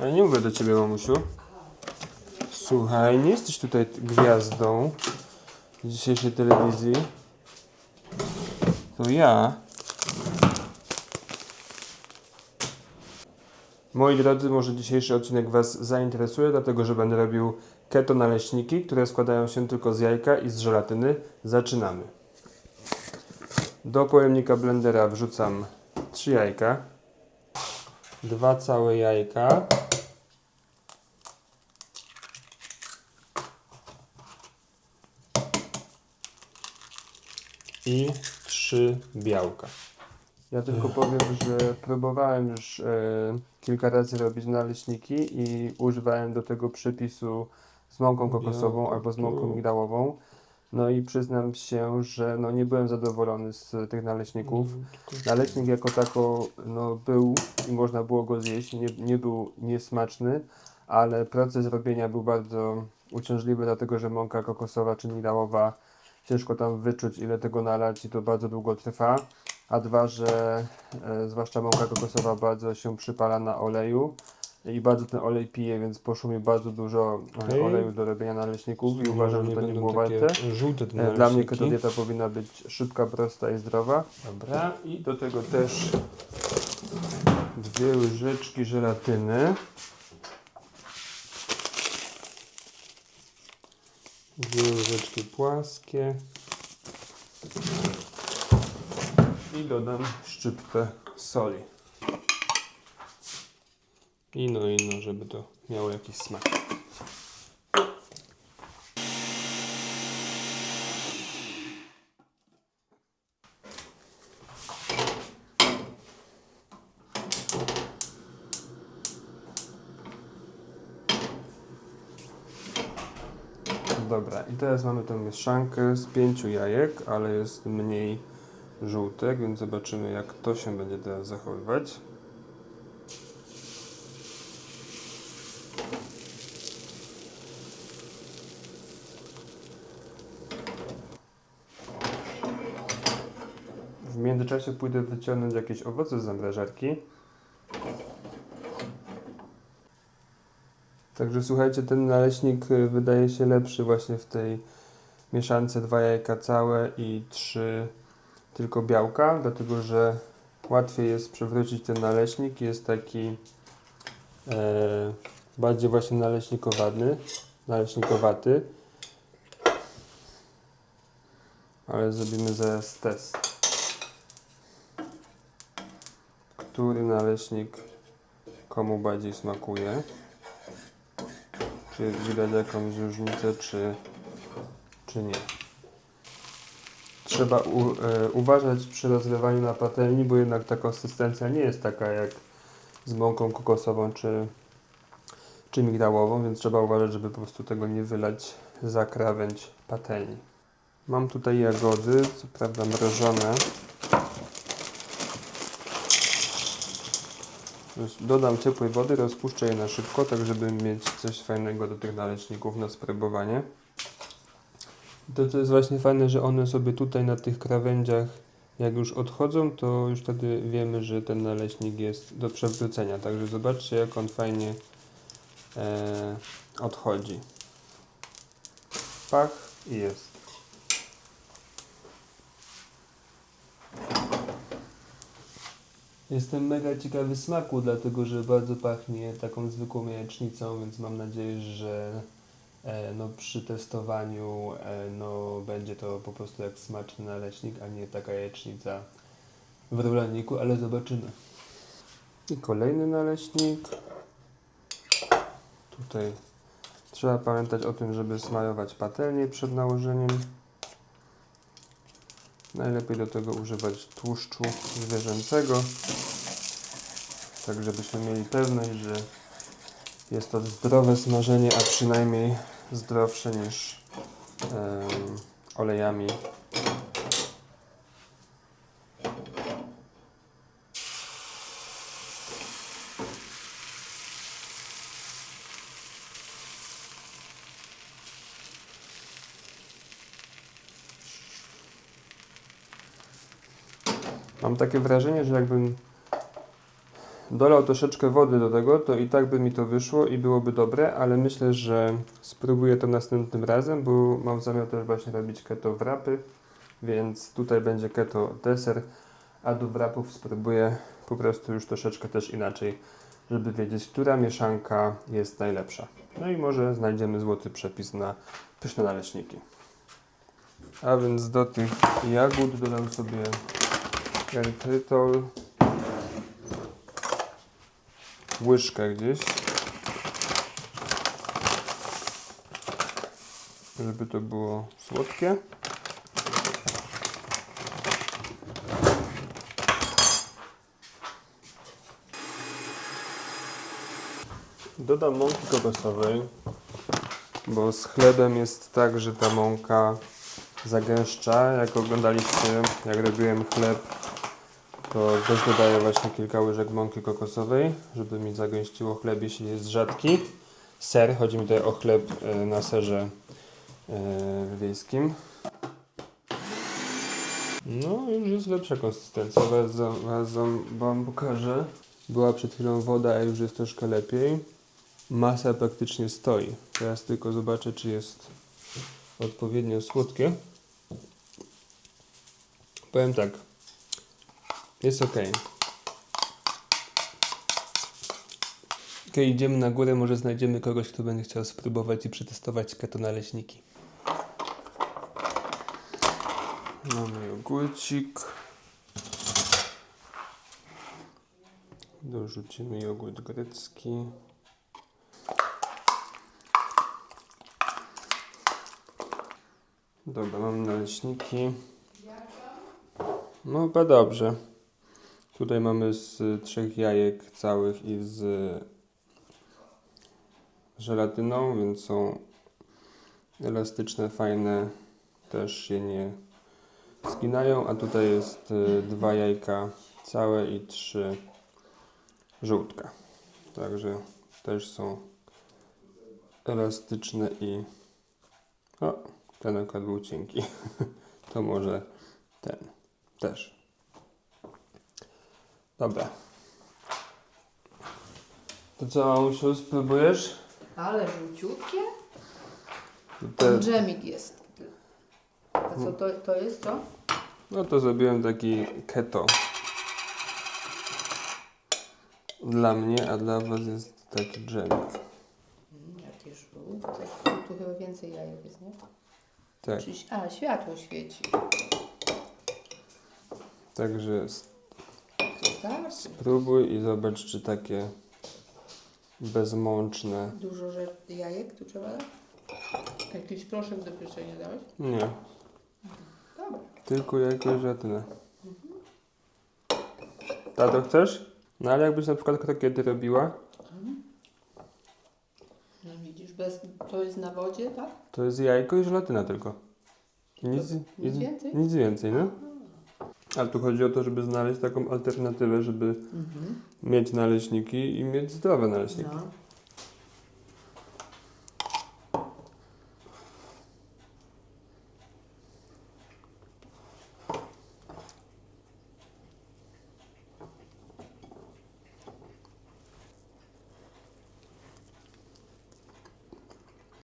Ja nie mówię do ciebie, mamusiu. Słuchaj, nie jesteś tutaj gwiazdą dzisiejszej telewizji. To ja. Moi drodzy, może dzisiejszy odcinek Was zainteresuje, dlatego że będę robił keto naleśniki, które składają się tylko z jajka i z żelatyny. Zaczynamy. Do pojemnika blendera wrzucam 3 jajka, dwa całe jajka, i trzy białka. Ja tylko powiem, że próbowałem już e, kilka razy robić naleśniki i używałem do tego przepisu z mąką kokosową albo z mąką migdałową. No i przyznam się, że no nie byłem zadowolony z tych naleśników. Naleśnik jako tako no, był i można było go zjeść, nie, nie był niesmaczny, ale proces robienia był bardzo uciążliwy, dlatego że mąka kokosowa czy migdałowa ciężko tam wyczuć ile tego nalać i to bardzo długo trwa. A dwa, że e, zwłaszcza mąka kokosowa bardzo się przypala na oleju i bardzo ten olej pije, więc poszło mi bardzo dużo e, Okej. oleju do robienia naleśników i uważam, że to nie było warte. Żółte te E, Dla mnie keto dieta powinna być szybka, prosta i zdrowa. Dobra, i do tego też dwie łyżeczki żelatyny. Dwie łyżeczki płaskie. I dodam szczyptę soli. I no, i no, żeby to miało jakiś smak. Dobra, i teraz mamy tę mieszankę z pięciu jajek, ale jest mniej żółtek, więc zobaczymy jak to się będzie teraz zachowywać. Międzyczasie pójdę wyciągnąć jakieś owoce z zamrażarki. Także słuchajcie, ten naleśnik y, wydaje się lepszy właśnie w tej mieszance dwa jajka całe i trzy tylko białka, dlatego że łatwiej jest przewrócić ten naleśnik, jest taki e, bardziej właśnie naleśnikowadny, naleśnikowaty. Ale zrobimy zaraz test. Który naleśnik komu bardziej smakuje? Czy widać jakąś różnicę, czy, czy nie. Trzeba u, e, uważać przy rozlewaniu na patelni, bo jednak ta konsystencja nie jest taka jak z mąką kokosową czy, czy migdałową, więc trzeba uważać, żeby po prostu tego nie wylać za krawędź patelni. Mam tutaj jagody, co prawda mrożone. Dodam ciepłej wody, rozpuszczę je na szybko, tak żeby mieć coś fajnego do tych naleśników na spróbowanie. To co jest właśnie fajne, że one sobie tutaj na tych krawędziach jak już odchodzą, to już wtedy wiemy, że ten naleśnik jest do przewrócenia. Także zobaczcie jak on fajnie e, odchodzi. Pach i jest. Jestem mega ciekawy smaku, dlatego że bardzo pachnie taką zwykłą jajecznicą, więc mam nadzieję, że e, no, przy testowaniu e, no, będzie to po prostu jak smaczny naleśnik, a nie taka jajecznica w rolniku, ale zobaczymy. I kolejny naleśnik. Tutaj trzeba pamiętać o tym, żeby smarować patelnię przed nałożeniem. Najlepiej do tego używać tłuszczu zwierzęcego, tak żebyśmy mieli pewność, że jest to zdrowe smażenie, a przynajmniej zdrowsze niż em, olejami. Mam takie wrażenie, że jakbym dolał troszeczkę wody do tego, to i tak by mi to wyszło i byłoby dobre, ale myślę, że spróbuję to następnym razem, bo mam zamiar też właśnie robić keto wrapy, więc tutaj będzie keto deser, a do wrapów spróbuję po prostu już troszeczkę też inaczej, żeby wiedzieć, która mieszanka jest najlepsza. No i może znajdziemy złoty przepis na pyszne naleśniki. A więc do tych jagód dodam sobie erytrytol, łyżkę gdzieś, żeby to było słodkie. Dodam mąki kokosowej, bo z chlebem jest tak, że ta mąka zagęszcza. Jak oglądaliście, jak robiłem chleb, to też dodaję właśnie kilka łyżek mąki kokosowej, żeby mi zagęściło chleb, jeśli jest rzadki. Ser, chodzi mi tutaj o chleb e, na serze e, wiejskim. No, już jest lepsza konsystencja. Bardzo wam pokażę. Była przed chwilą woda, a już jest troszkę lepiej. Masa praktycznie stoi. Teraz tylko zobaczę, czy jest odpowiednio słodkie. Powiem tak. Jest ok. Ok, idziemy na górę, może znajdziemy kogoś, kto będzie chciał spróbować i przetestować keto naleśniki. Mamy jogurcik. Dorzucimy jogurt grecki. Dobra, mam naleśniki. No chyba dobrze. Tutaj mamy z trzech jajek całych i z żelatyną, więc są elastyczne, fajne. Też się nie zginają, a tutaj jest y, dwa jajka całe i trzy żółtka. Także też są elastyczne i o, ten akurat był cienki. to może ten też. Dobra. To co, mamusiu, spróbujesz? Ale żółciutkie? Te, dżemik jest. A co to, to jest to? no to zrobiłem taki keto. Dla mnie, a dla was jest taki dżemik. Mm, Jakie żółte. Tu, chyba więcej jajek jest, nie? Tak, Czyli, a, światło świeci. także s- Starczy. spróbuj i zobacz, czy takie bezmączne. Dużo że jajek tu trzeba dać? Jakiś proszek do pieczenia dałeś? Nie, Dobra. tylko jajko i żelatynę. Tato, chcesz? No ale jakbyś na przykład krokiety robiła, No widzisz, bez, to jest na wodzie, tak? to jest jajko i żelatyna tylko. Nic, Nic i- więcej? Nic więcej, no. Ale tu chodzi o to, żeby znaleźć taką alternatywę, żeby Mhm. mieć naleśniki i mieć zdrowe naleśniki. No.